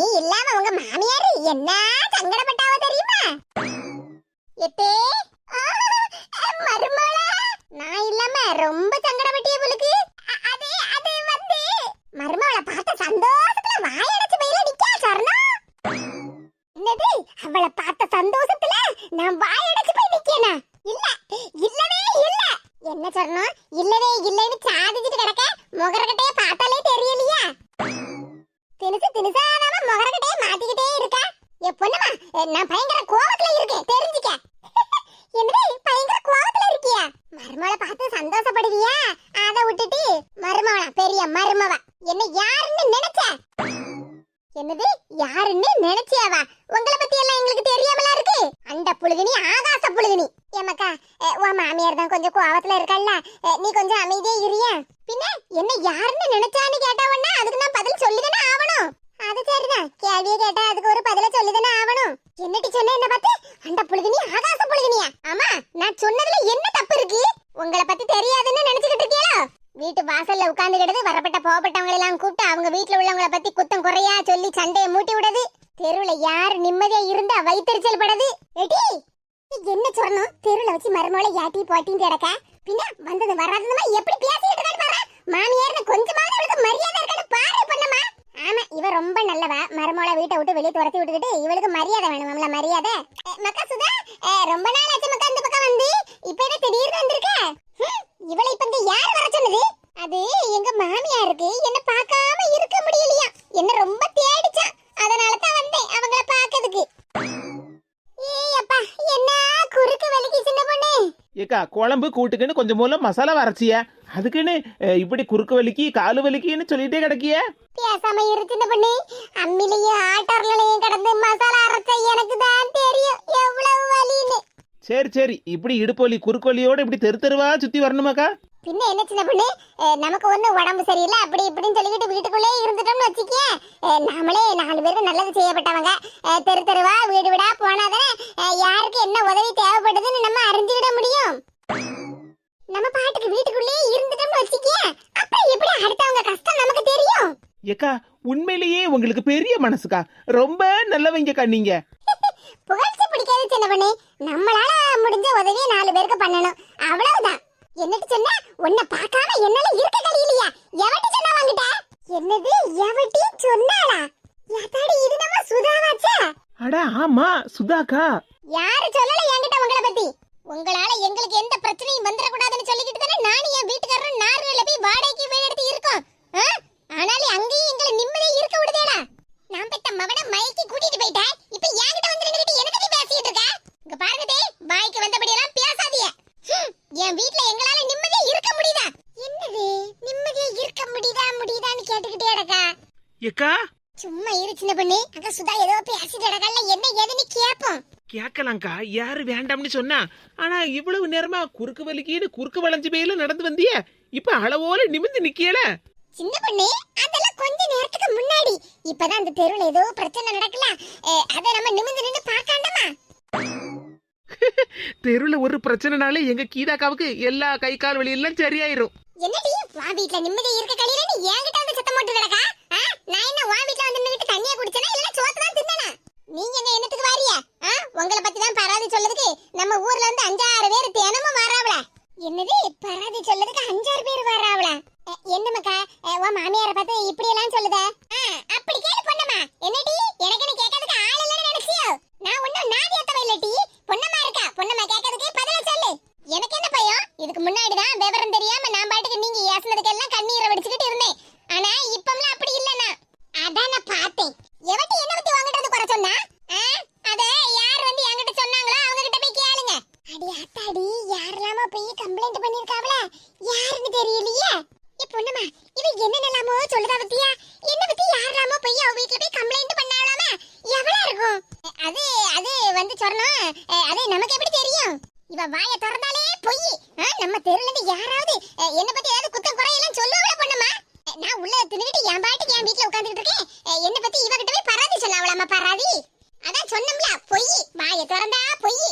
நீ இல்லாம உங்க மாமியார் என்ன சங்கடப்பட்டாவ தெரியுமா எத்தே ஆ, மருமகளா நான் இல்லாம ரொம்ப சங்கடப்பட்டிய போலுக்கு அ- அது அது வந்து மருமகளை பார்த்த சந்தோஷத்துல வாயடைச்சு பையில நிக்கா சொர்ணம் என்னது அவளை பார்த்த சந்தோஷத்துல நான் வாயடைச்சு போய் நிக்கேனா இல்ல இல்லவே இல்ல என்ன சொன்னோம் இல்லவே இல்லைன்னு சாதிச்சுட்டு கிடக்க முகரக்கட்டைய பார்த்தாலே தெரியலையா தினுசு தினுசா நாம முகரக்கட்டைய மாத்திக்கிட்டே இருக்கா என் பொண்ணுமா நான் பயங்கர கோவத்துல இருக்கேன் தெரிஞ்சுக்க என்னது பயங்கர கோவத்துல இருக்கியா மருமகளை பார்த்து சந்தோஷப்படுவியா அத விட்டுட்டு மருமவளா பெரிய மருமவ என்ன யாருன்னு நினைச்ச? என்னது யாருன்னு நினைச்சியாவா? உங்களை பத்தி எல்லாம் எங்களுக்கு தெரியாமலா இருக்கு? அந்த புழுதினி ஆகாச புழுதினி. ஏமாக்கா உன் மாமியார் தான் கொஞ்சம் கோவத்துல இருக்கல்ல நீ கொஞ்சம் அமைதியே இரியா. பின்ன என்ன யாருன்னு நினைச்சான்னு கேட்டாவன்னா அதுக்கு நான் பதில் சொல்லிதானே ஆகணும் அது சரிதான் கேள்வியை கேட்டா அதுக்கு ஒரு பதில சொல்லிதானே ஆகணும் என்னட்டி சொன்ன என்ன பார்த்து அந்த புழுதினி ஆகாச புழுதினியா? ஆமா நான் சொன்னதுல என்ன தப்பு இருக்கு? உங்களை பத்தி தெரியாதுன்னு நினைச்சுக்கிட்டு இருக்கீங்களோ? வீட்டு வாசல்ல உட்கார்ந்துகிட்டது வரப்பட்ட போகப்பட்டவங்க எல்லாம் கூப்பிட்டு அவங்க வீட்டுல உள்ளவங்கள பத்தி குத்தம் குறையா சொல்லி சண்டையை மூட்டி விடுது தெருவுல யார் நிம்மதியா இருந்தா வைத்தறிச்சல் படுது எடி என்ன சொல்லணும் தெருவுல வச்சு மருமகளை யாட்டி போட்டின்னு கிடக்க? பின்ன வந்தது வராததுமா? எப்படி பேசிட்டு இருக்கான்னு பாரு. கொஞ்சமாவது அவளுக்கு மரியாதை இருக்கான்னு பாரு பண்ணமா ஆமா இவ ரொம்ப நல்லவா. மருமகளை வீட்டை விட்டு வெளியே துரத்தி விட்டுக்கிட்டு இவளுக்கு மரியாதை வேணும்ல மரியாதை. மக்கா சுதா ரொம்ப நாள் ஆச்சு மக்கா இந்த பக்கம் வந்து இப்ப என்ன திடீர்னு வந்திருக்க ஹம், இவளை இப்ப இங்க யார் வர சொன்னது அது எங்க மாமியாருக்கு என்ன பார்க்காம இருக்க முடியலையா என்ன ரொம்ப தேடிச்சான் அதனால தான் வந்தேன் அவங்கள பார்க்கிறதுக்கு ஏய் அப்பா என்ன குறுக்கு வலிக்கு சின்ன பொண்ணு ஏக்கா குழம்பு கூட்டுக்குன்னு கொஞ்சம் மூலம் மசாலா வரைச்சிய அதுக்குன்னு இப்படி குறுக்கு வலிக்கு காலு வலிக்குன்னு சொல்லிட்டே கிடக்கிய. பேசாம இரு சின்ன பொண்ணு. அம்மிலையும் ஆட்டர்லையும் கடந்து மசாலா அரைச்ச எனக்கு தான் தெரியும் எவ்வளவு வலின்னு. சரி சரி. இப்படி இடுப்பு வலி குறுக்கு வலியோட இப்படி தெரு தெருவா சுத்தி வரணுமாக்கா? பின்ன என்ன சின்ன பொண்ணு? நமக்கு ஒண்ணும் உடம்பு சரியில்லை அப்படி இப்படின்னு சொல்லிக்கிட்டு வீட்டுக்குள்ளே இருந்துட்டோம்னு வச்சுக்கிய. நாமளே நாலு பேருக்கு நல்லது செய்யப்பட்டவங்க. தெரு தெருவா வீடு வீடா போனாதானே யாருக்கு என்ன உதவி தேவைப்படுதுன்னு நம்ம அறிஞ்சுக்கிட முடியும். நம்ம பாட்டுக்கு வீட்டுக்குள்ளே இருந்துட்டோம்னு வச்சுக்கிய அப்புறம் எப்படி அடுத்தவங்க கஷ்டம் நமக்கு தெரியும்? ஏக்கா உண்மையிலேயே உங்களுக்கு பெரிய மனசுக்கா? ரொம்ப நல்லவங்கக்கா நீங்க. புகழ்ச்சி பிடிக்காது சின்ன பொண்ணு. நம்மளால முடிஞ்ச உதவியை நாலு பேருக்கு பண்ணணும். அவ்வளவுதான். என்னட்டு சொன்ன உன்னை பார்க்காம என்னால இருக்க கழியலையா எவட்டி சொன்னா வாங்கிட்ட? என்னது எவட்டி சொன்னாளா? யாத்தாடி இது நம்ம சுதாவாச்சா? அட ஆமா சுதாக்கா. யாரு சொல்லல என்கிட்ட உங்களை பத்தி? உங்களால எங்களுக்கு எந்த பிரச்சனையும் வந்துடக்கூடாதுன்னு சொல்லிக்கிட்டு தானே நானும் என் வீட்டுக்காரரும் நார்வேல போய் வாடகைக்கு வீடு எடுத்து இருக்கோம்? ஆனாலும் அங்கேயும் எங்களை நிம்மதியா இருக்க விடுதேடா. நான் பெத்த மவனை மயக்கி கூட்டிட்டு போயிட்டேன். இப்ப என்கிட்ட வந்து நின்னுட்டு என்ன பத்தி பேசிட்டு இருக்க? இங்க பாருங்க டேய் வாய்க்கு வந்தபடி எல்லாம் பேசாதீங்க என் வீட்ல எங்களால நிம்மதியா இருக்க முடியுதா? என்னது? நிம்மதியா இருக்க முடியுதா முடியுதான்னு கேட்டுக்கிட்டே அடக்கா ஏக்கா? சும்மா இரு சின்ன பண்ணி. அங்க சுதா ஏதோ பேசிட்டு அடக்கல்ல என்ன ஏதுன்னு கேப்போம். கேட்கலாம்க்கா யாரு வேண்டாம்னு சொன்னா ஆனா இவ்வளவு நேரமா குறுக்கு வலிக்கின்னு குறுக்கு வளைஞ்சு போயில நடந்து வந்திய? இப்ப அளவோல நிமிந்து நிக்கல சின்ன பொண்ணு அதெல்லாம் கொஞ்ச நேரத்துக்கு முன்னாடி. இப்பதான் அந்த தெருவுல ஏதோ பிரச்சனை நடக்கல. அத நம்ம நிமிந்து நின்று பார்க்காண்டமா தெருவுல ஒரு பிரச்சனைனாலே எங்க கீதாக்காவுக்கு எல்லா கை கால் வலி எல்லாம் சரியாயிரும். என்னடி வா வீட்ல நிம்மதி இருக்க கழியல நீ என்கிட்ட வந்து சத்தம் போட்டு கிடக்கா? நான் என்ன வா வீட்ல வந்து நின்னுட்டு தண்ணிய குடிச்சனா? இல்ல சோத்து தான் தின்னனா? நீங்க என்ன என்னத்துக்கு வாரியா ஆ? உங்களை பத்தி தான் பராதி சொல்லதுக்கு நம்ம ஊர்ல இருந்து அஞ்சாறு பேர் தினமும் வராவல என்னது பராதி சொல்லதுக்கு அஞ்சாறு பேர் வராவல என்ன மக்கா அஹ், உன் மாமியார பார்த்து இப்படி எல்லாம் சொல்லுத ஆ, அப்படி கேளு பொண்ணம்மா என்னடி எனக்கு என்ன கேட்கறதுக்கு ஆள் இல்லைன்னு நினைச்சியோ நான் ஒண்ணும் நாதியத்தவ இல்லடி பொண்ணம்மா இருக்கா பொண்ணம்மா கேட்கறதுக்கு பதில சொல்லு எனக்கு என்ன பயம் இதுக்கு முன்னாடி தான் விவரம் தெரியாம நான் பாட்டுக்கு நீங்க ஏசுனதுக்கெல்லாம் கண்ணீரை வடிச்சுக்கிட்டு இருந்தேன் ஆனா இப்பம்லாம் அப்படி இல்லனா அதான் நான் பார்த்தேன் எவட்டி என்ன பத்தி வாங்கிட்டு வந்து குறை சொன்னா ஆ? அத யார் வந்து என்கிட்ட சொன்னாங்களோ அவங்க கிட்ட போய் கேளுங்க அடி அத்தாடி யாரெல்லாமோ போய் கம்ப்ளைண்ட் பண்ணிருக்காவல யாருன்னு தெரியலையே. ஏ பொண்ணுமா இவ என்னென்னலாமோ சொல்லுதா பத்தியா? என்ன பத்தி யாரெல்லாமோ போய் அவ வீட்ல போய் கம்ப்ளைண்ட் பண்ணாவலாமா எவ்வளவு இருக்கும்? அது அது வந்து சொன்னோம் அது நமக்கு எப்படி தெரியும்? இவ வாய திறந்தாலே பொய். நம்ம தெருல யாராவது என்ன பத்தி ஏதாவது குத்தம் குறையெல்லாம் சொல்லுவாங்களா பொண்ணுமா? நான் உள்ள தின்னுட்டு என் பாட்டுக்கு என் வீட்ல உட்கார்ந்துட்டு இருக்கேன். என்ன பத்தி இவகிட்ட போய் பராதி சொல்லலாமா பராதி? அதான் சொன்னோம்ல பொய். வாய திறந்தா பொய்.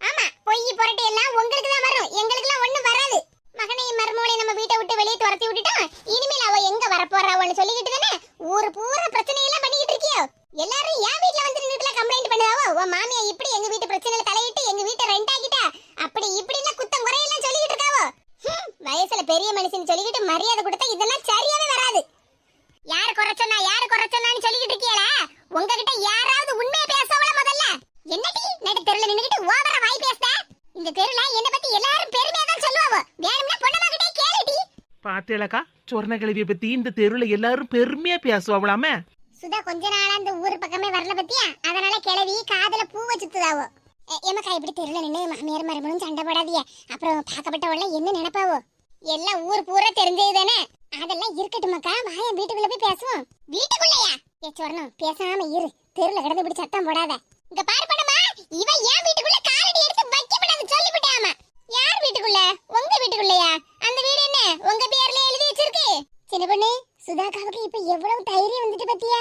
ஆமா பொய் புரட்டு எல்லாம் உங்களுக்கு தான் வரும். எங்களுக்கு எல்லாம் ஒண்ணும் வராது. மகனை மருமகளை நம்ம வீட்டை விட்டு வெளியே துரத்தி விட்டுட்டோம் இனிமேல் அவ எங்க வரப்போறாவன்னு சொல்லிக்கிட்டு தானே ஊர் பூரா பிரச்சனை எல்லாம் பண்ணிக்கிட்டு இருக்கியோ? எல்லாரும் என் வீட்ல வந்து நின்னுட்டுல கம்ப்ளைண்ட் பண்ணுவாவோ? உன் மாமியா இப்படி எங்க வீட்டு பிரச்சனையில தலையிட்டு எங்க வீட்டை ரெண்ட் ஆக்கிட்டா அப்படி இப்படி எல்லாம் குத்தம் குறையெல்லாம் சொல்லிட்டு இருக்காவோ? வயசுல பெரிய மனுஷன் சொல்லிக்கிட்டு மரியாதை கொடுத்தா இதெல்லாம் சரியாவே வராது. யாரு குறை சொன்னா யாரு குறை சொன்னான்னு சொல்லிக்கிட்டு இருக்கீங்களா உங்ககிட்ட யாராவது உண்மையை பேசவள முதல்ல? என்னடி நடு தெருல நின்னுகிட்டு ஓவரா வாய் பேசுத? இந்த தெருல என்ன பத்தி எல்லாரும் பெருமையா தான் சொல்லுவாவோ வேணும்னா பொண்ணு கிட்டே கேளுடி பாத்தேலக்கா சொர்ண கிழவிய பத்தி இந்த தெருல எல்லாரும் பெருமையா பேசுவாங்களாமே. சுதா கொஞ்ச நாளா இந்த ஊர் பக்கமே வரல பத்தியா? அதனால கிளவி காதல பூ வச்சுதாவோ ஏமாக்கா இப்படி தெருல நின்று மாமியார் மருமனும் சண்டை போடாதிய அப்புறம் பார்க்கப்பட்டவள என்ன நினைப்பாவோ? எல்லாம் ஊர் பூரா தெரிஞ்சது தானே அதெல்லாம் இருக்கட்டுமாக்கா வாய வீட்டுக்குள்ள போய் பேசுவோம். வீட்டுக்குள்ளயா? ஏ சொர்ணம் பேசாம இரு. தெருல கிடந்து இப்படி சத்தம் போடாத. இங்க பாரு பண்ணமா இவன் ஏன் வீட்டுக்குள்ள காலடி எடுத்து வைக்க கூடாது சொல்லிவிட்டாமா யார் வீட்டுக்குள்ள உங்க வீட்டுக்குள்ளயா அந்த வீடு என்ன உங்க பேர்ல எழுதி வச்சிருக்கு சின்ன பொண்ணு சுதாகாவுக்கு இப்ப எவ்வளவு தைரியம் வந்துட்டு பத்தியா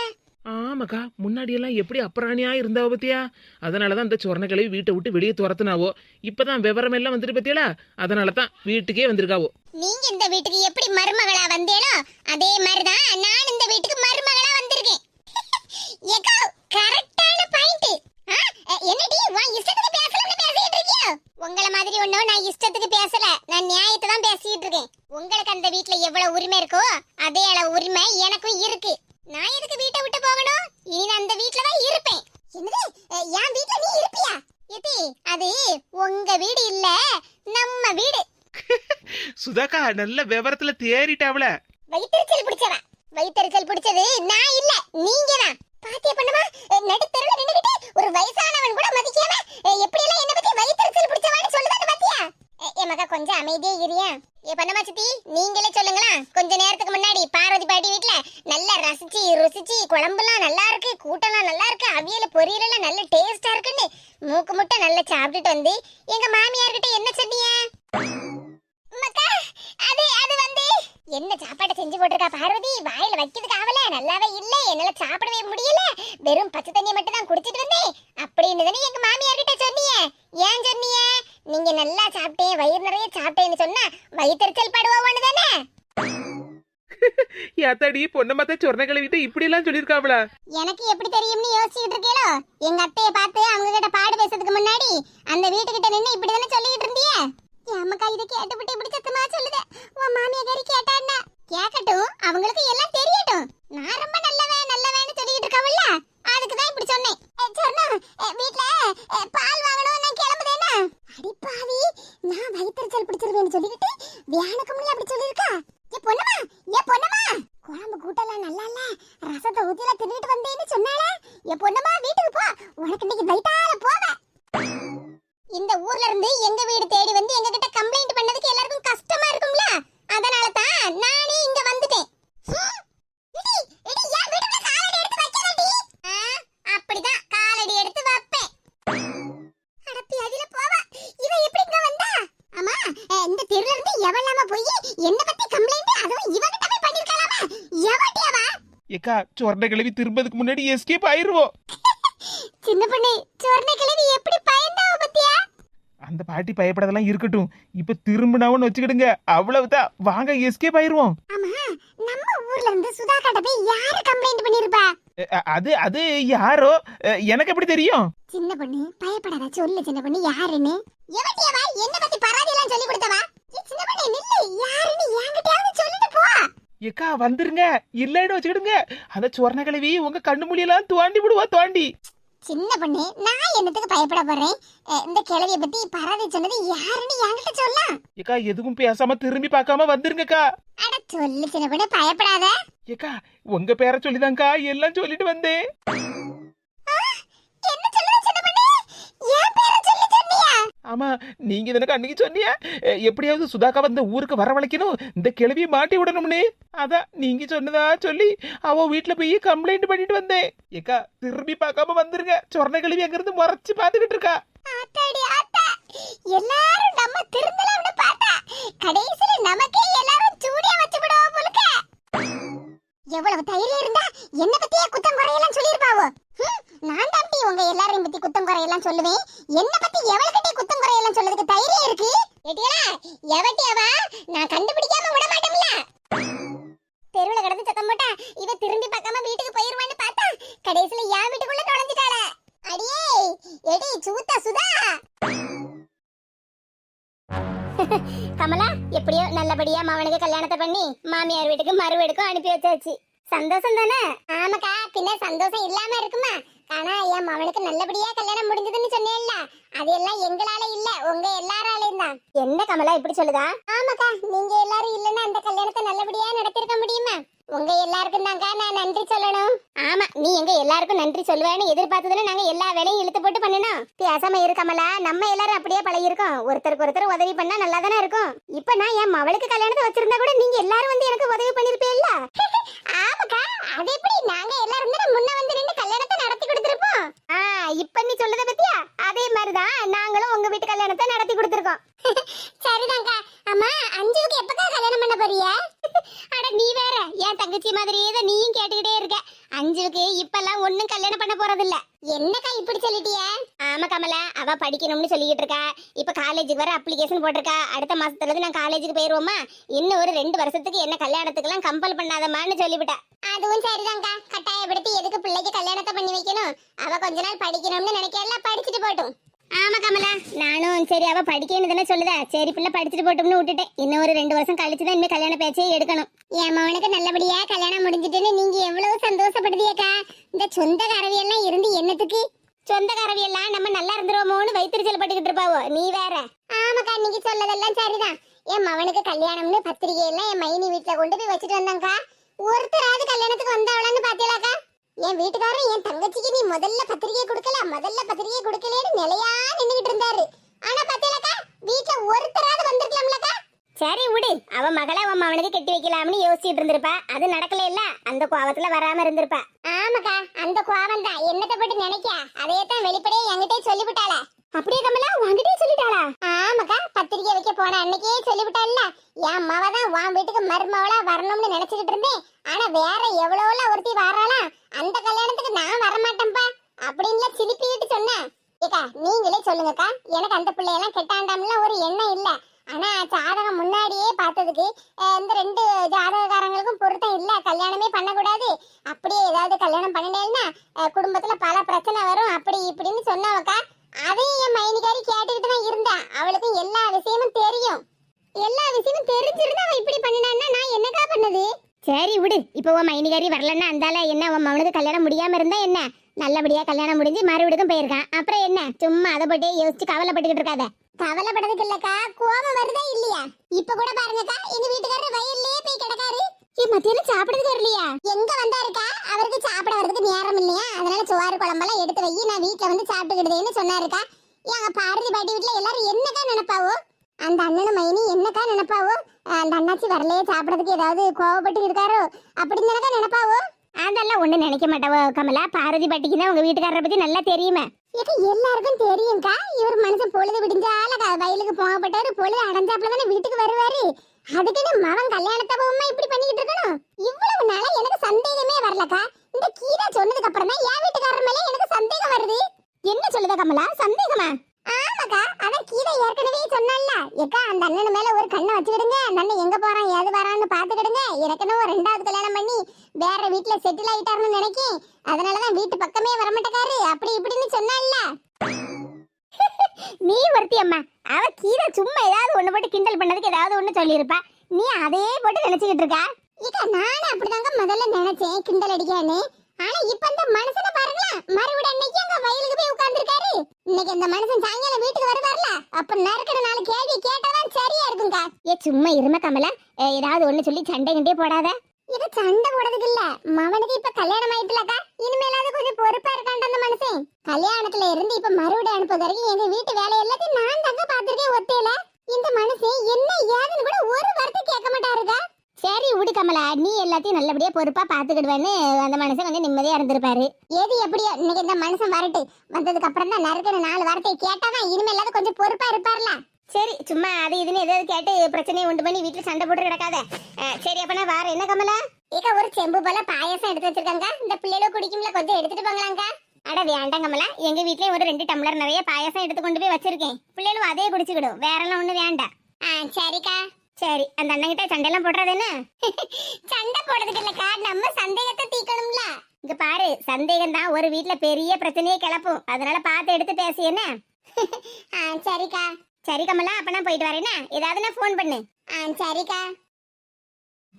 முன்னாடியெல்லாம் எப்படி அப்புறாணியா இருந்தாவோ பத்தியா? அதனாலதான் இந்த சொரண கிளவி வீட்டை விட்டு வெளியே துரத்துனாவோ. இப்பதான் விவரம் எல்லாம் வந்துட்டு பத்தியலா? அதனாலதான் வீட்டுக்கே வந்திருக்காவோ. நீங்க இந்த வீட்டுக்கு எப்படி மருமகளா வந்தேனோ அதே மாதிரிதான் நான் இந்த வீட்டுக்கு மருமகளா வந்திருக்கேன். ஏக்கா கரெக்டான பாயிண்ட் என்னடி உன் இஷ்டத்துக்கு பேசலன்னு பேசிட்டு இருக்கியோ? உங்கள மாதிரி ஒண்ணும் நான் இஷ்டத்துக்கு பேசல. நான் நியாயத்தை தான் பேசிட்டு இருக்கேன். உங்களுக்கு அந்த வீட்ல எவ்வளவு உரிமை இருக்கோ அதே அளவு உரிமை எனக்கும் இருக்கு. நான் எதுக்கு வீட்டை விட்டு போகணும்? இனி நான் அந்த வீட்ல தான் இருப்பேன். என்னது? என் வீட்ல நீ இருப்பியா? எதி அது உங்க வீடு இல்ல நம்ம வீடு. சுதாக்கா நல்ல விவரத்துல தேறிட்டாவல வயித்தெரிச்சல் பிடிச்சவ. வயித்தெரிச்சல் பிடிச்சது நான் இல்ல நீங்க தான். பாத்திய பண்ணமா? நடுத்தருல நின்னுகிட்டு ஒரு வயசானவன் கூட மதிக்காம எப்படி எல்லாம் என்ன பத்தி வயித்தெரிச்சல் பிடிச்சவான்னு சொல்லுதான்னு பாத்தியா? அஹ், மகா கொஞ்சம் அமைதியே இரியா? ஏ பண்ணமா சித்தி நீங்களே சொல்லுங்களா? கொஞ்ச நேரத்துக்கு முன்னாடி பார்வதி பாட்டி வீட்டுல நல்லா ரசிச்சு ருசிச்சு குழம்புலாம் நல்லா இருக்கு கூட்டம்லாம் நல்லா இருக்கு அவியல பொரியலாம் நல்ல டேஸ்டா இருக்குன்னு மூக்கு முட்டை நல்லா சாப்பிட்டுட்டு வந்து எங்க மாமியார்கிட்ட என்ன சொன்னீங்க மக்கா அது அது வந்து என்ன சாப்பாடு செஞ்சு போட்டிருக்கா பார்வதி? வாயில வைக்கிறதுக்கு ஆவல நல்லாவே இல்ல என்னால சாப்பிடவே முடியல வெறும் பச்சை தண்ணி மட்டும் தான் குடிச்சிட்டு வந்தேன் அப்படின்னு தானே எங்க மாமியார் கிட்ட சொன்னீங்க நீங்க நல்லா சாப்பிட்டேன் வயிறு நிறைய சாப்பிட்டேன்னு சொன்னா வயிற்றுச்சல் படுவோன்னு தானே யாத்தாடி பொண்ணை பார்த்தா சொர்ண கிழவிட்ட இப்படி எல்லாம் சொல்லியிருக்காவளா? எனக்கு எப்படி தெரியும்னு யோசிச்சுட்டு இருக்கீங்களோ எங்க அத்தைய பார்த்து அவங்க கிட்ட பாடு பேசுறதுக்கு முன்னாடி அந்த வீட்டுக்கிட்ட நின்னு இப்படி தானே சொல்லிட்டு இருந்தியே அம்மக்கா இதை கேட்டுவிட்டு இப்படி சத்தமா சொல்லுது? உன் மாமியாரி கேட்டான்னா? கேட்கட்டும் அவங்களுக்கு எல்லாம் தெரியட்டும். நான் ரொம்ப நல்லவன் நல்லவன்னு சொல்லிட்டு இருக்கவல்ல அதுக்கு தான் இப்படி சொன்னேன். சொன்னா வீட்ல ஏ, பால் வாங்கணும் நான் கிளம்புதேனா அடி பாவி நான் வயிற்றுச்சல் பிடிச்சிருவேன்னு சொல்லிக்கிட்டு வியானக்கம்ல அப்படி சொல்லியிருக்கா? ஏ பொண்ணுமா ஏ பொண்ணுமா குழம்பு கூட்டெல்லாம் நல்லா இல்ல ரசத்தை ஊத்தில தின்னுட்டு வந்தேன்னு சொன்னாலே என் பொண்ணுமா வீட்டுக்கு போ. உனக்கு இன்னைக்கு வயித்தால போவ இந்த ஊர்ல இருந்து எங்க வீடு தேடி வந்து எங்க கிட்ட கம்ப்ளைண்ட் பண்ணதுக்கு எல்லாருக்கும் கஷ்டமா இருக்கும்ல அதனால தான் நானே இங்க வந்துட்டேன் ஹம், இடி, இடி, என் வீட்டுக்குள்ள காலடி எடுத்து வைக்காதடி. ஆ, அப்படிதான் காலடி எடுத்து வைப்பேன் அடப்பி அதில போவா இவ எப்படி இங்க வந்தா அம்மா அஹ், இந்த தெருல இருந்து எவளாம போய் என்ன பத்தி கம்ப்ளைண்ட் அதுவும் இவகிட்ட போய் பண்ணிருக்கலாமா எவட்டியாவா ஏக்கா சொர்ண கிழவி திரும்பதுக்கு முன்னாடி எஸ்கேப் ஆயிருவோம். சின்ன பொண்ணு சொர்ண கிழவி எப்படி பயந்தாவ பத்தியா? அந்த பாட்டி பயப்படதெல்லாம் இருக்கட்டும். இப்ப திரும்பினாவும் வச்சுக்கிடுங்க. அவ்வளவுதான். வாங்க எஸ்கேப் ஆயிருவோம். ஆமா நம்ம ஊர்ல இருந்து சுதா கிட்ட போய் யாரு கம்ப்ளைண்ட் பண்ணிருப்பா? அது அது யாரோ? எனக்கு எப்படி தெரியும்? சின்ன பொண்ணு பயப்படாத சொல்லு சின்ன பொண்ணு யாருன்னு? எவட்டியவா? என்ன பத்தி பராதி எல்லாம் சொல்லி கொடுத்தவா சின்ன பொண்ணு நில்லு. யாருன்னு என்கிட்டயாவது சொல்லிட்டு போ. ஏக்கா வந்துருங்க. இல்லைன்னு வச்சுக்கிடுங்க. அந்த சொர்ண கிழவி உங்க கண்ணு மொழியெல்லாம் தோண்டி விடுவா தோண்டி சின்ன பொண்ணு நான் என்னத்துக்கு பயப்பட போறேன்? இந்த கிழவிய பத்தி பராதி சொன்னது யாருன்னு என்கிட்ட சொல்லலாம் ஏக்கா எதுவும் பேசாம திரும்பி பார்க்காம வந்துருங்கக்கா. அட சொல்லு சின்ன பொண்ணு பயப்படாத. ஏக்கா உங்க பேரை சொல்லிதான்க்கா எல்லாம் சொல்லிட்டு வந்தேன். என்ன சொல்லுது? ஆமாம் நீங்கள் நீங்க எனக்கு அன்னைக்கு சொன்னீங்க எப்படியாவது சுதாக்கா வந்து ஊருக்கு வரவழைக்கணும் இந்த கிளவியை மாட்டி விடணும்னே. அதான் நீங்கள் சொன்னதா சொல்லி அவள் வீட்டில் போய் கம்ப்ளைண்ட் பண்ணிட்டு வந்தேன். ஏக்கா திரும்பி பார்க்காம வந்துருங்க. சொர்ண கிளவி அங்கேருந்து முறைச்சி பார்த்துக்கிட்டு இருக்கா. எல்லாரும் நம்ம திருந்தலாம்னு பார்த்தா கடைசில நமக்கே எல்லாரும் சூடியா வச்சு விடுவா போலுக்க. எவ்வளவு தைரியம் இருந்தா என்ன பத்தியே குத்தம் குறையெல்லாம் சொல்லிருப்பாவோ நான் தாண்டி உங்க எல்லாரையும் பத்தி குத்தம் குறையெல்லாம் சொல்லுவேன். என்ன பத்தி எவளுக்கிட்டே குத்தம் குறையெல்லாம் சொல்றதுக்கு தைரியம் இருக்கு? ஏட்டியலா எவட்டியாவா? நான் கண்டுபிடிக்காம விட மாட்டோம்ல. தெருவுல கிடந்து சத்தம் போட்டா இவ திரும்பி பார்க்காம வீட்டுக்கு போயிருவான்னு பார்த்தா கடைசியில என் வீட்டுக்குள்ள நுழைஞ்சிட்டாள. அடியே எடி சூத்தா சுதா. கமலா எப்படியோ நல்லபடியா மவனுக்கு கல்யாணத்தை பண்ணி மாமியார் வீட்டுக்கு மறு வீட்டுக்கும் அனுப்பி வச்சாச்சு. சந்தோஷம் தானே? ஆமாக்கா பின்ன சந்தோஷம் இல்லாம இருக்குமா? ஆனா என் மவனுக்கு நல்லபடியா கல்யாணம் முடிஞ்சதுன்னு சொன்னேன்ல. அது எல்லாம் எங்களால இல்ல உங்க எல்லாராலையும் தான். என்ன கமலா இப்படி சொல்லுதா? ஆமாக்கா நீங்க எல்லாரும் இல்லன்னா அந்த கல்யாணத்தை நல்லபடியா நடத்திருக்க முடியுமா? உங்க எல்லாருக்கும் தாங்க நான் நன்றி சொல்லணும். ஆமா நீ எங்க எல்லாருக்கும் நன்றி சொல்லுவேன்னு எதிர்பார்த்ததுல நாங்க எல்லா வேலையும் இழுத்து போட்டு பண்ணணும் பேசாம இரு கமலா நம்ம எல்லாரும் அப்படியே பழகிருக்கோம் ஒருத்தருக்கு ஒருத்தர் உதவி பண்ணா நல்லா தானே இருக்கும். இப்ப நான் என் மவளுக்கு கல்யாணத்தை வச்சிருந்தா கூட நீங்க எல்லாரும் வந்து எனக்கு உதவி பண்ணிருப்பீல்ல ஆமாக்கா அது எப்படி? நாங்க எல்லாரும் முன்ன வந்து நின்று கல்யாணத்தை நடத்தி கொடுத்திருப்போம். இப்ப நீ சொல்லுத பத்தியா? அதே மாதிரிதான். நாங்களும் உங்க வீட்டு கல்யாணத்தை நடத்தி கொடுத்திருக்கோம். சரிதான்க்கா. அம்மா அஞ்சுவுக்கு எப்பக்கா கல்யாணம் பண்ண போறியா அட நீ வேற. என் தங்கச்சி மாதிரியே தான் நீயும் கேட்டுக்கிட்டே இருக்க. அஞ்சுவுக்கு இப்பெல்லாம் ஒண்ணும் கல்யாணம் பண்ண போறதில்ல. என்னக்கா இப்படி சொல்லிட்டிய? ஆமா கமலா அவ படிக்கணும்னு சொல்லிக்கிட்டு இருக்கா. இப்ப காலேஜுக்கு வர அப்ளிகேஷன் போட்டிருக்கா. அடுத்த மாசத்துல இருந்து நான் காலேஜுக்கு போயிருவோமா? இன்னும் ஒரு ரெண்டு வருஷத்துக்கு என்ன கல்யாணத்துக்குலாம் கம்பல் பண்ணாதமான்னு சொல்லிவிட்டா. அதுவும் சரிதான்க்கா. கட்டாயப்படுத்தி எதுக்கு பிள்ளைக்கு கல்யாணத்தை பண்ணி வைக்கணும்? அவ கொஞ்ச நாள் படிக்கணும்னு நினைக்கல படிச்சுட்டு போட்டும். ஆமா கமலா. நானும் சரி அவ படிக்கணும் தானே சொல்லுதா. சரி பிள்ளை படிச்சுட்டு போட்டோம்னு விட்டுட்டேன். இன்னும் ஒரு ரெண்டு வருஷம் கழிச்சு தான் இனிமே கல்யாண பேச்சே எடுக்கணும். என் மவனுக்கு நல்லபடியா கல்யாணம் முடிஞ்சிட்டுன்னு நீங்க எவ்வளவு சந்தோஷப்படுதியக்கா இந்த சொந்த கரவியெல்லாம் இருந்து என்னத்துக்கு? சொந்த கரவியெல்லாம் நம்ம நல்லா இருந்துருவோமோன்னு வைத்திருச்சல் பட்டுக்கிட்டு இருப்பாவோ? நீ வேற. ஆமாக்கா நீங்க சொல்லதெல்லாம் சரிதான். என் மவனுக்கு கல்யாணம்னு பத்திரிகை எல்லாம் என் மைனி வீட்டுல கொண்டு போய் வச்சுட்டு வந்தாங்கக்கா ஒருத்தராவது கல்யாணத்துக்கு வந்தவளான்னு பாத்தீங்களாக்கா? என் வீட்டுக்காரர் என் தங்கச்சிக்கு நீ முதல்ல பத்திரிகை கொடுக்கல முதல்ல பத்திரிகை கொடுக்கலன்னு நிலையா நின்னுகிட்டு இருந்தாரு. ஆனா பாத்தீங்களாக்கா வீட்டுல ஒருத்தராவது வந்திருக்கலாம்லக்கா. சரி விடு அவ மகளை அவன் அவனுக்கு கட்டி வைக்கலாம்னு யோசிச்சுட்டு இருந்திருப்பா. அது நடக்கல இல்ல அந்த கோவத்துல வராம இருந்திருப்பா. ஆமாக்கா அந்த கோவம் தான் என்னத்தை பட்டு நினைக்க அதே தான் வெளிப்படையே என்கிட்டயே சொல்லிவிட்டாளா. அப்படியே கமலா உன்கிட்டயே சொல்லிட்டாளா? ஆமாக்கா பத்திரிக்கை வைக்க போன அன்னைக்கே சொல்லிவிட்டாள்ல. என் அம்மாவை தான் உன் வீட்டுக்கு மருமவளா வரணும்னு நினைச்சுக்கிட்டு இருந்தேன். ஆனா வேற எவ்வளவுல ஒருத்தி வாராளா? அந்த கல்யாணத்துக்கு நான் வரமாட்டேன்ப்பா அப்படின்னு சிரிப்பிட்டு சொன்னேன். ஏக்கா நீங்களே சொல்லுங்கக்கா. எனக்கு அந்த பிள்ளையெல்லாம் கெட்டாண்டாம்லாம் ஒரு எண்ணம் இல்ல. ஆனா ஜாதகம் முன்னாடியே பார்த்ததுக்கு இந்த ரெண்டு ஜாதகக்காரங்களுக்கும் பொருத்தம் இல்ல. கல்யாணமே பண்ணக்கூடாது. அப்படியே ஏதாவது கல்யாணம் பண்ணினேன்னா குடும்பத்துல பல பிரச்சனை வரும். அப்படி இப்படின்னு சொன்னவக்கா அதையும் என் மைனிகாரி கேட்டுக்கிட்டு தான் இருந்தா. அவளுக்கும் எல்லா விஷயமும் தெரியும். எல்லா விஷயமும் தெரிஞ்சிருந்தா அவ இப்படி பண்ணினான்னா நான் என்னக்கா பண்ணது? சரி விடு. இப்போ உன் மைனிகாரி வரலன்னா அந்தால என்ன? உன் மவனுக்கு கல்யாணம் முடியாம இருந்தா என்ன? நல்லபடியா கல்யாணம் முடிஞ்சு மறுபடியும் போயிருக்கான். அப்புறம் என்ன? சும்மா அதை பட்டே யோசிச்சு கவலைப்பட்டுக்கிட்டு இருக்காத. கவலைப்பட்டதுக்கு இல்லக்கா கோபம் வருதா இல்லையா? இப்ப கூட பாருங்கக்கா எங்க வீட்டுக்காரர் வயல்லயே போய் கிடக்காரு. ஏ மத்தியானம் சாப்பிடுறது வரலையா? எங்க வந்தாருக்கா? அவருக்கு சாப்பிட வரதுக்கு நேரம் இல்லையா? அதனால சோறு குழம்பெல்லாம் எடுத்து வை. நான் வீட்டுல வந்து சாப்பிட்டுக்கிடுதேன்னு சொன்னாருக்கா. எங்க பாரதி பாட்டி வீட்டுல எல்லாரும் என்னக்கா நினைப்பாவோ? அந்த அண்ணனும் மைனி என்னக்கா நினைப்பாவோ? அந்த அண்ணாச்சி வரலையே சாப்பிடறதுக்கு ஏதாவது கோவப்பட்டு இருக்காரோ? அப்படின்னு தானக்கா நினைப்பாவோ? அதெல்லாம் ஒண்ணு நினைக்க மாட்டாவோ கமலா. பாரதி பாட்டிக்கு தான் உங்க வீட்டுக்காரரை பத்தி நல்லா தெரியுமே. இது எல்லாருக்கும் தெரியும்க்கா. இவர் மனுஷன் பொழுது விடிஞ்சால வயலுக்கு போகப்பட்டவர் பொழுது அடைஞ்சாப்புல தானே வீட்டுக்கு வருவாரு. அதுக்குன்னு மவன் கல்யாணத்தை போகுமா இப்படி பண்ணிக்கிட்டு இருக்கணும்? இவ்வளவு நாளா எனக்கு சந்தேகமே வரலக்கா. இந்த கீதா சொன்னதுக்கு அப்புறம் தான் என் வீட்டுக்காரர் மேல எனக்கு சந்தேகம் வருது. என்ன சொல்லுத கமலா? சந்தேகமா? ஆமாக்கா அதான் கீதை ஏற்கனவே சொன்னல்ல. ஏக்கா அந்த அண்ணன் மேல ஒரு கண்ணை வச்சுக்கிடுங்க. அந்த அண்ணன் எங்க போறான் ஏது வரான்னு பாத்துக்கிடுங்க எனக்குன்னு ஒரு ரெண்டாவது கல்யாணம் பண்ணி வேற வீட்டுல செட்டில் ஆயிட்டாருன்னு நினைக்கேன். அதனாலதான் வீட்டு பக்கமே வரமாட்டேக்காரு. அப்படி இப்படின்னு சொன்னால நீ ஒருத்தி அம்மா. அவ கீரை சும்மா ஏதாவது ஒண்ணு போட்டு கிண்டல் பண்ணதுக்கு ஏதாவது ஒண்ணு சொல்லியிருப்பா. நீ அதே போட்டு நினைச்சுக்கிட்டு இருக்கா? இக்கா நானும் அப்படிதாங்க முதல்ல நினைச்சேன் கிண்டல் அடிக்கான்னு. ஆனா இப்ப இந்த மனுஷனை பாருங்களா மறுபடியும் அன்னைக்கு அங்க வயலுக்கு போய் உட்கார்ந்துருக்காரு. இன்னைக்கு இந்த மனுஷன் சாயங்காலம் வீட்டுக்கு வருவார்ல அப்ப நறுக்கிற நாலு கேள்வி கேட்டாதான் சரியா இருக்குங்க ஏ சும்மா இரும கமலா. ஏதாவது ஒண்ணு சொல்லி சண்டை கிண்டே போடாத. இது சண்டை போடுறதுக்கு இல்ல. மவனுக்கு இப்ப கல்யாணம் ஆயிட்டுலக்கா. இனிமேலாவது கொஞ்சம் பொறுப்பா இருக்காண்ட அந்த மனுஷன். கல்யாணத்துல இருந்து இப்ப மறுபடியும் அனுப்புறது வரைக்கும் எங்க வீட்டு வேலை எல்லாத்தையும் நான் தாங்க பாத்திருக்கேன் ஒத்தையில. இந்த மனுஷன் என்ன ஏதுன்னு கூட ஒரு வார்த்தை கேட்க மாட்டாருக்கா. சரி விடு கமலா நீ எல்லாத்தையும் நல்லபடியா பொறுப்பா பாத்துக்கிடுவேன்னு அந்த மனுஷன் கொஞ்சம் நிம்மதியா இருந்திருப்பாரு. எது எப்படியோ இன்னைக்கு இந்த மனுஷன் வரட்டு. வந்ததுக்கு அப்புறம் தான் நறுக்கிற நாலு வார்த்தையை கேட்டாதான் இனிமேலாவது கொஞ்சம் பொறுப்பா இருப்பார்ல. சரி சும்மா அது இதுன்னு ஏதாவது கேட்டு பிரச்சனையை உண்டு பண்ணி வீட்டுல சண்டை போட்டு கிடக்காத. சரி அப்ப நான் வார என்ன கமலா? ஏக்கா ஒரு செம்பு போல பாயாசம் எடுத்து வச்சிருக்காங்க இந்த பிள்ளைகளும் குடிக்கும்ல கொஞ்சம் எடுத்துட்டு போங்களாங்க அட வேண்டாம் கமலா எங்க வீட்லயே ஒரு ரெண்டு டம்ளர் நிறைய பாயாசம் எடுத்து கொண்டு போய் வச்சிருக்கேன். பிள்ளைகளும் அதே குடிச்சுக்கிடும். வேற எல்லாம் ஒண்ணு வேண்டாம். ஆ சரிக்கா. சரி அந்த அண்ணன் சண்டையெல்லாம் போடுறது என்ன? சண்டை போடுறதுக்கு இல்லக்கா நம்ம சந்தேகத்தை தீக்கணும்ல இங்க பாரு சந்தேகம் தான் ஒரு வீட்ல பெரிய பிரச்சனையே கிளப்பும். அதனால பார்த்து எடுத்து பேசு என்ன? சரிக்கா. சரி கமலா அப்ப நான் போயிட்டு வரேனா ஏதாவது நான் ஃபோன் பண்ணு. சரிக்கா.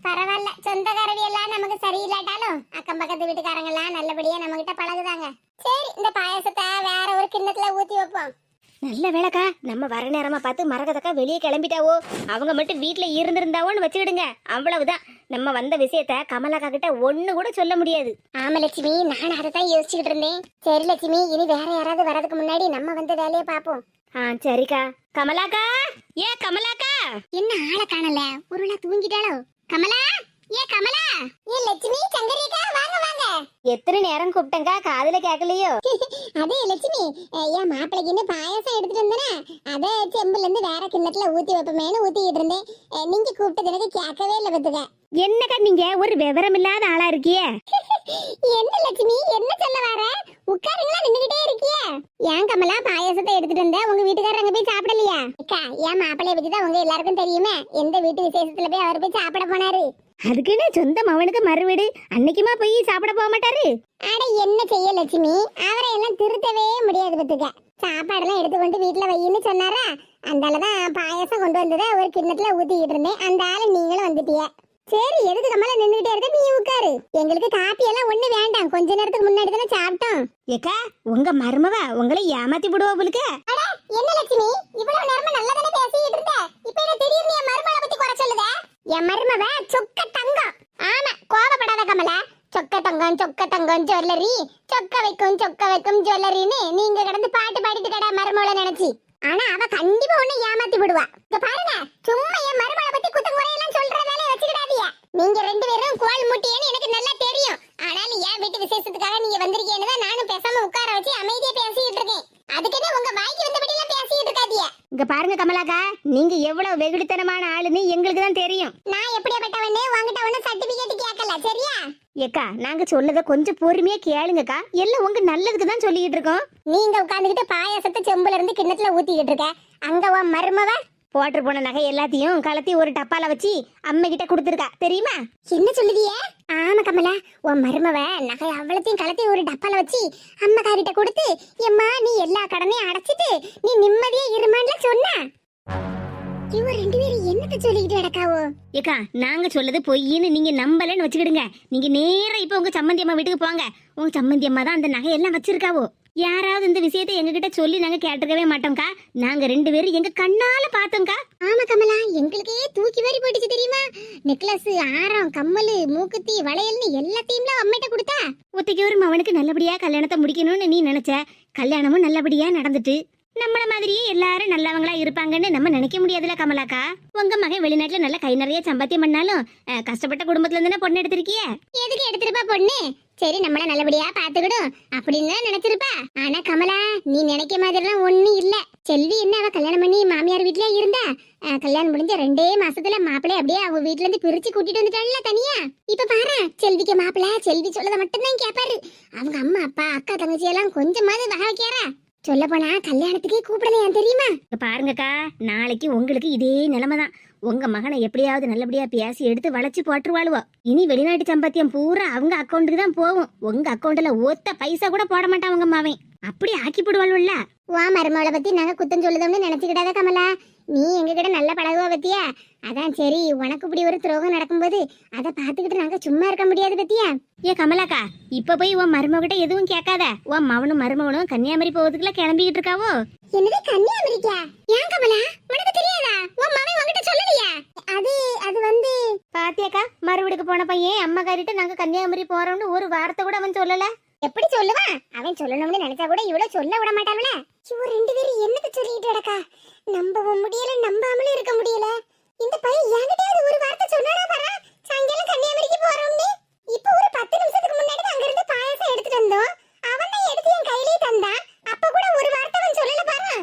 பரவாயில்ல. சொந்தக்காரடி எல்லாம் நமக்கு சரியில்லாட்டாலும் அக்கம் பக்கத்து வீட்டுக்காரங்க எல்லாம் நல்லபடியா நம்ம கிட்ட பழகுதாங்க. சரி இந்த பாயாசத்தை வேற ஒரு கிண்ணத்துல ஊத்தி வைப்போம். நல்ல வேலைக்கா. நம்ம வர நேரமா பார்த்து மரகதக்கா வெளியே கிளம்பிட்டாவோ. அவங்க மட்டும் வீட்ல இருந்திருந்தாவோன்னு வச்சுக்கிடுங்க. அவ்வளவுதான். நம்ம வந்த விஷயத்த கமலாக்கா கிட்ட ஒண்ணு கூட சொல்ல முடியாது. ஆமா லட்சுமி நான் அதை தான் யோசிச்சுக்கிட்டு இருந்தேன். சரி லட்சுமி இனி வேற யாராவது வரதுக்கு முன்னாடி நம்ம வந்து வேலையை பார்ப்போம். ஆ சரிக்கா. கமலாக்கா? ஏ கமலாக்கா? என்ன ஆளை காணல? ஒருவேளை தூங்கிட்டாளோ? கமலா? ஏ கமலா. ஏ லட்சுமி சங்கரிக்கா வாங்க வாங்க. எத்தனை நேரம் கூப்பிட்டேங்க்கா காதுல கேட்கலையோ? அதே லட்சுமி என் மாப்பிளைக்கு இன்னும் பாயாசம் எடுத்துட்டு வந்தேனா. அதை செம்புல இருந்து வேற கிண்ணத்துல ஊத்தி வைப்பமேனு ஊத்திக்கிட்டு இருந்தேன். நீங்க கூப்பிட்டது எனக்கு கேட்கவே இல்லை பத்துக்க என்னக்கா நீங்க? ஒரு விவரம் இல்லாத ஆளா இருக்கியே? என்ன லட்சுமி என்ன சொல்ல வர? உட்காருங்களா நின்னுகிட்டே இருக்கியே. ஏன் கமலா பாயாசத்தை எடுத்துட்டு வந்த? உங்க வீட்டுக்காரர் அங்க போய் சாப்பிடலையா? அக்கா என் மாப்பிளைய பத்தி தான் உங்க எல்லாருக்கும் தெரியுமே. எந்த வீட்டு விசேஷத்துல போய் அவர் போய் சாப்பிட போனாரு? அதுக்குன்னு சொந்த மவனுக்கு மறுவீடு. அன்னைக்குமா போய் சாப்பிட போக மாட்டாரு? அட என்ன செய்ய லட்சுமி? அவரை எல்லாம் திருத்தவே முடியாது பத்துக்க சாப்பாடெல்லாம் எடுத்துக்கொண்டு வீட்டுல வையின்னு சொன்னாரா? அந்த தான் பாயாசம் கொண்டு வந்ததை ஒரு கிண்ணத்துல ஊத்திக்கிட்டு இருந்தேன். அந்த ஆளு நீங்களும் வந்துட்டிய. சரி எதுக்கு கமல நின்றுகிட்டே இருக்க? நீ உட்காரு. எங்களுக்கு காப்பி எல்லாம் ஒண்ணு வேண்டாம். கொஞ்ச நேரத்துக்கு முன்னாடி தானே சாப்பிட்டோம். ஏக்கா உங்க மருமவ உங்களை ஏமாத்தி விடுவா போலுக்க? என்ன லட்சுமி? இவ்வளவு நேரமா நல்லா தானே பேசிட்டு இருந்த? இப்ப என்ன திடீர்னு என் மருமகளை பத்தி குறை சொல்லுத? என் மருமவ சொக்க தங்கம் ஆமா கோபப்படாத கமல. சொக்க தங்கம் சொக்க தங்கம் ஜுவல்லரி. சொக்க வைக்கும் சொக்க வைக்கும் ஜுவல்லரின்னு நீங்க கடந்து பாட்டு பாடிட்டு கடா மருமவள நினைச்சி. ஆனா அவ கண்டிப்பா உன்னை ஏமாத்தி விடுவா. இங்க பாருங்க சும்மா என் மருமகளை பத்தி குத்தம் குறையெல்லாம் சொல்ற வேலையை வச்சுக்கிடாதீங்க. நீங்க ரெண்டு பேரும் கோல் முட்டியன்னு எனக்கு நல்லா தெரியும் ஆனாலும் என் வீட்டு விசேஷத்துக்காக நீங்க வந்திருக்கீங்கன்னு தான் நானும் பேசாம உட்கார வச்சு அமைதியா பேசிட்டு இருக்கேன் அதுக்குன்னு உங்க வாய்க்கு வந்தபடி எல்லாம் பேசிட்டு இருக்காதீங்க இங்க பாருங்க கமலாக்கா நீங்க எவ்வளவு வெகுடித்தனமான ஆளுன்னு எங்களுக்கு தான் தெரியும். நான் எப்படியாப்பட்டவனே உங்ககிட்ட ஒன்னும் சர்டிபிகேட் கேட்கல சரியா? ஏக்கா நாங்க சொல்லத கொஞ்சம் பொறுமையா கேளுங்கக்கா. எல்லாம் உங்க நல்லதுக்கு தான் சொல்லிக்கிட்டு இருக்கோம். நீங்க உட்கார்ந்துகிட்டு பாயாசத்தை செம்புல இருந்து கிண்ணத்துல ஊத்திக்கிட்டு இருக்க. அங்க உன் மருமவ? போட்டு போன நகை எல்லாத்தையும் கலத்தி ஒரு டப்பால வச்சு அம்மை கிட்ட கொடுத்துருக்கா. தெரியுமா? என்ன சொல்லுதியே? ஆமா கமலா உன் மருமவ நகை அவ்வளத்தையும் கலத்தி ஒரு டப்பால வச்சு அம்மாக்காரிட்ட கொடுத்து எம்மா நீ எல்லா கடனையும் அடைச்சிட்டு நீ நிம்மதியா இருமான்ல சொன்ன. இவ ரெண்டு பேரும் என்னத்த சொல்லிக்கிட்டு கிடக்காவோ? ஏக்கா நாங்க சொல்லது பொய்ன்னு நீங்க நம்பலன்னு வச்சுக்கிடுங்க. நீங்க நேரா இப்ப உங்க சம்மந்தி அம்மா வீட்டுக்கு போங்க. உங்க சம்மந்தி அம்மா தான் அந்த நகையெல்லாம் வச்சிருக்காவோ? யாராவது இந்த விஷயத்தை எங்ககிட்ட சொல்லி நாங்க கேட்டுக்கவே மாட்டோம்க்கா. நாங்க ரெண்டு பேரும் எங்க கண்ணால பார்த்தோம்க்கா. ஆமா கமலா எங்களுக்கே தூக்கி வாரி போட்டுச்சு தெரியுமா? நெக்லஸ் ஆரம் கம்மல் மூக்குத்தி வளையல்னு எல்லாத்தையும் அம்மிட்ட கொடுத்தா? ஒத்திக்கு ஒரு மவனுக்கு நல்லபடியா கல்யாணத்தை முடிக்கணும்னு நீ நினைச்ச கல்யாணமும் நல்லபடியா நடந்துட்டு நம்மள மாதிரியே எல்லாரும் நல்லவங்களா இருப்பாங்கன்னு நம்ம நினைக்க முடியாதுல கமலாக்கா. உங்க மகன் வெளிநாட்டுல நல்ல கை நிறைய சம்பாத்தியம் பண்ணாலும் அஹ், கஷ்டப்பட்ட குடும்பத்துல இருந்து பொண்ணு எடுத்திருக்கிய? எதுக்கு எடுத்திருப்பா பொண்ணு? சரி நம்மள நல்லபடியா பாத்துக்கிடும் அப்படின்னு நினைச்சிருப்பா. ஆனா கமலா நீ நினைக்க மாதிரிலாம் ஒண்ணும் இல்ல. செல்வி என்ன அவ கல்யாணம் பண்ணி மாமியார் வீட்லயே இருந்தா? அஹ், கல்யாணம் முடிஞ்ச ரெண்டே மாசத்துல மாப்பிள்ளை அப்படியே அவங்க வீட்ல இருந்து பிரிச்சு கூட்டிட்டு வந்துட்டாள்ல தனியா? இப்ப பாரு செல்விக்கு மாப்பிள்ளை செல்வி சொல்லத மட்டும்தான் கேப்பாரு. அவங்க அம்மா அப்பா அக்கா தங்கச்சி எல்லாம் கொஞ்சமாவது வகை வைக்காரா சொல்ல போனா கல்யாணத்துக்கே கூப்பிடலையா தெரியுமா? பாருங்கக்கா நாளைக்கு உங்களுக்கு இதே நிலைமை தான் உங்க மகனை எப்படியாவது நல்லபடியா பேசி எடுத்து வளைச்சு போட்டுருவாளுவோ. இனி வெளிநாட்டு சம்பாத்தியம் பூரா அவங்க அக்கௌண்ட்டுக்கு தான் போகும் உங்க அக்கௌண்ட்ல ஒத்த பைசா கூட போட மாட்டான் உங்க மாவன் அப்படி ஆக்கி போடுவாள்ல வா மருமகளை பத்தி நாங்க குத்தம் சொல்லுதோம்னு நினைச்சுக்கிடாத கமலா. நீ எங்க கிட்ட நல்ல பழகுவா பத்தியா? அதான் சரி உனக்கு இப்படி ஒரு துரோகம் நடக்கும்போது அதை பார்த்துக்கிட்டு நாங்க சும்மா இருக்க முடியாது பத்தியா? ஏ கமலாக்கா இப்ப போய் உன் மருமகிட்ட எதுவும் கேட்காத. உன் மவனும் மருமகனும் கன்னியாகுமரி போவதுக்குள்ள கிளம்பிக்கிட்டு இருக்காவோ? என்னது கன்னியாகுமரிக்கா? ஏன் கமலா? உனக்கு தெரியாதா? உன் மகன் உன்கிட்ட சொல்லலையா அது அது வந்து பாத்தியாக்கா மறுவீடுக்கு போன பையன் அம்மா காரிட்ட நாங்க கன்னியாகுமரி போறோம்னு ஒரு வார்த்தை கூட அவன் சொல்லல. எப்படி சொல்லுவான்? அவன் சொல்லணும்னு நினைச்சா கூட இவ்வளவு சொல்ல விட மாட்டான்ல இவ ரெண்டு பேரும் என்னத்த சொல்லிட்டு கிடக்கா? நம்பவும் முடியல நம்பாமலும் இருக்க முடியல. இந்த பையன் என்கிட்டயாவது ஒரு வார்த்தை சொன்னானா பாரா? சாயங்காலம் கன்னியாகுமரிக்கு போறோம்னு. இப்போ ஒரு பத்து நிமிஷத்துக்கு முன்னாடி தான் அங்க இருந்து பாயாசம் எடுத்துட்டு வந்தோம். அவன் தான் எடுத்து என் கையிலே தந்தான். அப்ப கூட ஒரு வார்த்தை அவன் சொல்லல பாரா.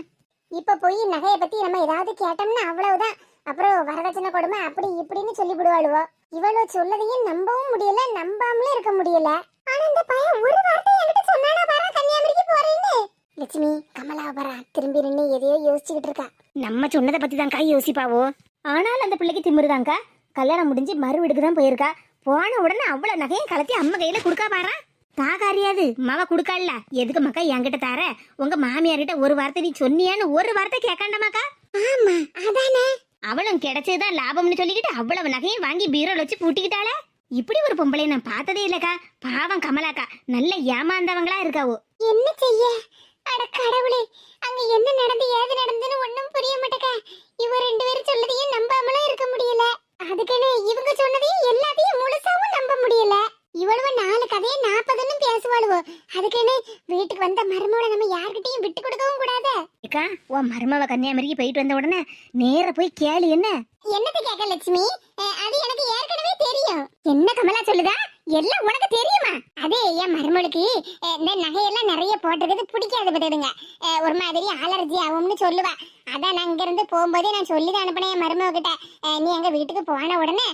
இப்ப போய் நகையை பத்தி நம்ம ஏதாவது கேட்டோம்னா அவ்வளவுதான். அப்புறம் வரதட்சணை கொடுமை அப்படி இப்படின்னு சொல்லி விடுவாளுவோ. இவ்வளவு சொல்லதையும் நம்பவும் முடியல நம்பாமலும் இருக்க முடியல. ஆனா இந்த பையன் ஒரு வார்த்தை என்கிட்ட சொன்னானா பாரா? கன்னியாகுமரிக்கு போறேன்னு. லட்சுமி கமலா பாரா திரும்பி நின்னு எதையோ யோசிச்சுக்கிட்டு இருக்கா. நம்ம சொன்னதை பத்தி தான்க்கா யோசிப்பாவோ? ஆனாலும் அந்த பிள்ளைக்கு திமிருதான்க்கா. கல்யாணம் முடிஞ்சு மறுவீடுக்கு தான் போயிருக்கா. போன உடனே அவ்வளவு நகையும் கலத்தி அம்மா கையில கொடுக்கா பாரா? தாகாரியாது மாவ குடுக்கல எதுக்கு மக்கா என்கிட்ட தார? உங்க மாமியார்கிட்ட ஒரு வார்த்தை நீ சொன்னியான்னு ஒரு வார்த்தை கேட்காண்டமாக்கா? ஆமா அதானே? அவளும் கிடைச்சதுதான் லாபம்னு சொல்லிக்கிட்டு அவ்வளவு நகையும் வாங்கி பீரோல வச்சு பூட்டிக்கிட்டாள? இப்படி ஒரு பொம்பளை நான் பார்த்ததே இல்லக்கா. பாவம் கமலாக்கா. நல்ல ஏமாந்தவங்களா இருக்காவோ. என்ன செய்ய? அட கடவுளே அங்க என்ன நடந்து ஏது நடந்துன்னு ஒண்ணும் புரிய மாட்டேக்க இவ ரெண்டு பேரும் சொல்லதையும் நம்பாமலும் இருக்க முடியல. அதுக்குன்னு இவங்க சொன்னதையும் எல்லாத்தையும் முழுசாவும் நம்ப முடியல. இவ்வளவு நாலு கதையை நாற்பதுன்னு பேசுவாளுவோ. அதுக்குன்னு வீட்டுக்கு வந்த மருமகளை நம்ம யார்கிட்டயும் விட்டு கொடுக்கவும் கூடாது. ஏக்கா உன் மருமவ கன்னியாகுமரிக்கு போயிட்டு வந்த உடனே நேர போய் கேளு என்ன? என்னது கேட்க லட்சுமி? அது எனக்கு ஏற்கனவே தெரியும். என்ன கமலா சொல்லுதா? எல்லாம் உனக்கு தெரியுமா? அதே என் மருமகளுக்கு இந்த நகையெல்லாம் நிறைய போட்டிருக்கிறது பிடிக்காது பார்த்துடுங்க ஒரு மாதிரி அலர்ஜி ஆகும்னு சொல்லுவா. அதான் நான் இங்கேருந்து போகும்போதே நான் சொல்லி தான் அனுப்பினேன் என் மருமக கிட்ட நீ எங்கள் வீட்டுக்கு போன உடனே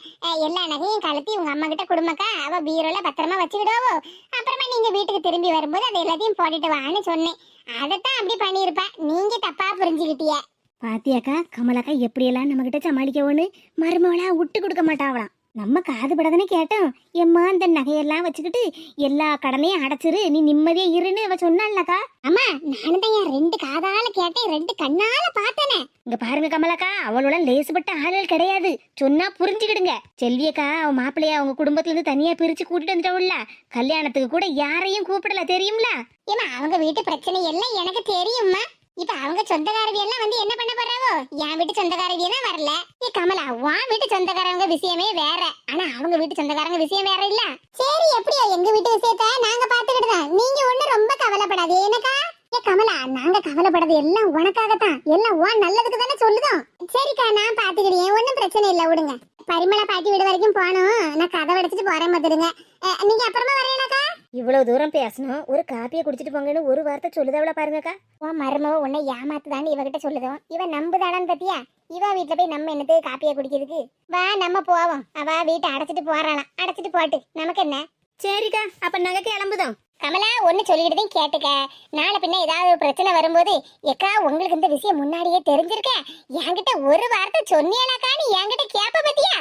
எல்லா நகையும் கலத்தி உங்க அம்மா கிட்ட குடும்பக்கா அவள் பீரோவில் பத்திரமா வச்சுக்கிடுவோ. அப்புறமா நீங்க வீட்டுக்கு திரும்பி வரும்போது அதை எல்லாத்தையும் போட்டுட்டு வான்னு சொன்னேன். அதைத்தான் அப்படி பண்ணியிருப்பேன் நீங்க தப்பா புரிஞ்சுக்கிட்டிய. பாத்தியாக்கா கமலாக்கா எப்படியெல்லாம் நம்மக்கிட்ட கிட்ட சமாளிக்கவோன்னு மருமவளா விட்டு கொடுக்க மாட்டாவளாம். நம்ம காது படதானே கேட்டோம் எம்மா இந்த நகையெல்லாம் வச்சுக்கிட்டு எல்லா கடனையும் அடைச்சிரு. நீ நிம்மதியா இருன்னு அவ சொன்னாள்லக்கா. அம்மா நானும் தான் என் ரெண்டு காதால கேட்டேன். ரெண்டு கண்ணால பார்த்தனே. இங்க பாருங்க கமலக்கா. அவளோட லேசுப்பட்ட ஆளுகள் கிடையாது. சொன்னா புரிஞ்சுக்கிடுங்க. செல்வியக்கா அவன் மாப்பிள்ளைய அவங்க குடும்பத்துல இருந்து தனியா பிரிச்சு கூட்டிட்டு வந்துட்டவுல்ல கல்யாணத்துக்கு கூட யாரையும் கூப்பிடல தெரியும்ல? ஏமா அவங்க வீட்டு பிரச்சனை எல்லாம் எனக்கு தெரியும்மா. இப்ப அவங்க சொந்தக்காரவி எல்லாம் வந்து என்ன பண்ண போறாவோ? என் வீட்டு சொந்தக்காரவி தான் வரல. ஏ கமலா உன் வீட்டு சொந்தக்காரங்க விஷயமே வேற. ஆனா அவங்க வீட்டு சொந்தக்காரங்க விஷயம் வேற இல்ல. சரி எப்படியோ எங்க வீட்டு விஷயத்த நாங்க பாத்துக்கிட்டுதான் நீங்க ஒண்ணு ரொம்ப கவலைப்படாது என்னக்கா? ஏ கமலா நாங்க கவலைப்படாது எல்லாம் உனக்காகத்தான். எல்லாம் உன் நல்லதுக்கு தானே சொல்லுதோம் சரிக்கா நான் பாத்துக்கிறேன் ஒன்னும் பிரச்சனை இல்ல விடுங்க. பரிமளா பாட்டி வீடு வரைக்கும் போனோம் நான் கதை அடைச்சிட்டு போறேன் பாத்துடுங்க. அஹ், நீங்க அப்புறமா வரேனாக்கா? இவ்வளவு தூரம் பேசணும். ஒரு காப்பியை குடிச்சிட்டு போங்கன்னு ஒரு வார்த்தை சொல்லுதவள பாருங்கக்கா. உன் மருமவ உன்னை ஏமாத்துதான்னு இவகிட்ட சொல்லுதோம். இவன் நம்புதாடான்னு பத்தியா? இவ வீட்டுல போய் நம்ம என்னது காப்பியா குடிக்கிறதுக்கு? வா நம்ம போவோம். அவ வீட்டை அடைச்சிட்டு போறாளாம். அடைச்சிட்டு போட்டு. நமக்கு என்ன? சரிக்கா அப்ப நாங்க கிளம்புதோம். கமலா ஒன்னு சொல்லிக்கிட்டதையும் கேட்டுக்க. நாளை பின்ன ஏதாவது ஒரு பிரச்சனை வரும்போது எக்கா உங்களுக்கு இந்த விஷயம் முன்னாடியே தெரிஞ்சிருக்க? என்கிட்ட ஒரு வார்த்தை சொன்னியானாக்கான்னு என்கிட்ட கேப்ப பத்தியா?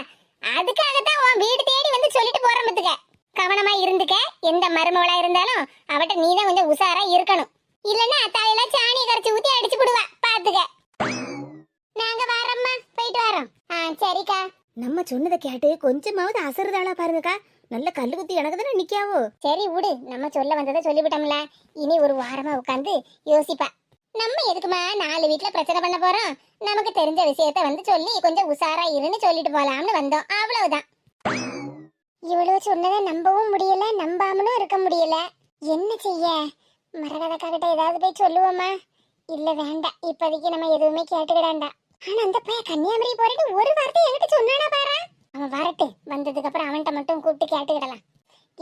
அதுக்காகத்தான் உன் வீடு தேடி வந்து சொல்லிட்டு போறேன் பத்துக்க. கவனமா இருந்துக்க. எந்த மருமவளா இருந்தாலும் அவட்ட நீ தான் கொஞ்சம் உஷாரா இருக்கணும். இல்லன்னா தலையில சாணியை கரைச்சி ஊத்தி அடிச்சு விடுவா பாத்துக்க. நாங்க வரோம்மா போயிட்டு வரோம் ஆ சரிக்கா. நம்ம சொன்னதை கேட்டு கொஞ்சமாவது அசருதாளா பாருங்கக்கா. நல்ல கல்லு குத்தி எனக்கு தானே நிக்காவோ சரி விடு. நம்ம சொல்ல வந்ததை சொல்லிவிட்டோம்ல. இனி ஒரு வாரமா உட்காந்து யோசிப்பா. நம்ம எதுக்குமா நாலு வீட்டுல பிரச்சனை பண்ண போறோம்? நமக்கு தெரிஞ்ச விஷயத்த வந்து சொல்லி கொஞ்சம் உஷாரா இருன்னு சொல்லிட்டு போலாம்னு வந்தோம். அவ்வளவுதான். இவ்வளவு சொன்னதை நம்பவும் முடியல நம்பாமலும் இருக்க முடியல. என்ன செய்ய? மரகதக்கா கிட்ட ஏதாவது போய் சொல்லுவோமா? இல்ல வேண்டாம். இப்போதைக்கு நம்ம எதுவுமே கேட்டுக்கிடாண்டா ஆனா அந்த பையன் கன்னியாகுமரி போறேன்னு ஒரு வார்த்தை என்கிட்ட சொன்னானா பாரு? அவன் வரட்டு. வந்ததுக்கு அப்புறம் அவன்கிட்ட மட்டும் கூப்பிட்டு கேட்டுக்கிடலாம்.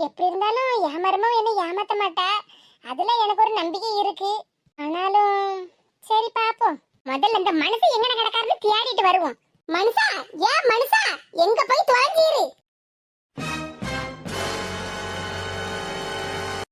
எப்படி இருந்தாலும் ஏமாறமும் என்ன ஏமாத்த மாட்டா. அதுல எனக்கு ஒரு நம்பிக்கை இருக்கு. ஆனாலும் சரி பாப்போம். முதல்ல இந்த மனுஷன் எங்கன கிடக்காருன்னு தேடிட்டு வருவோம். மனுஷா? ஏன் மனுஷா? எங்க போய் தொலைஞ்சிரு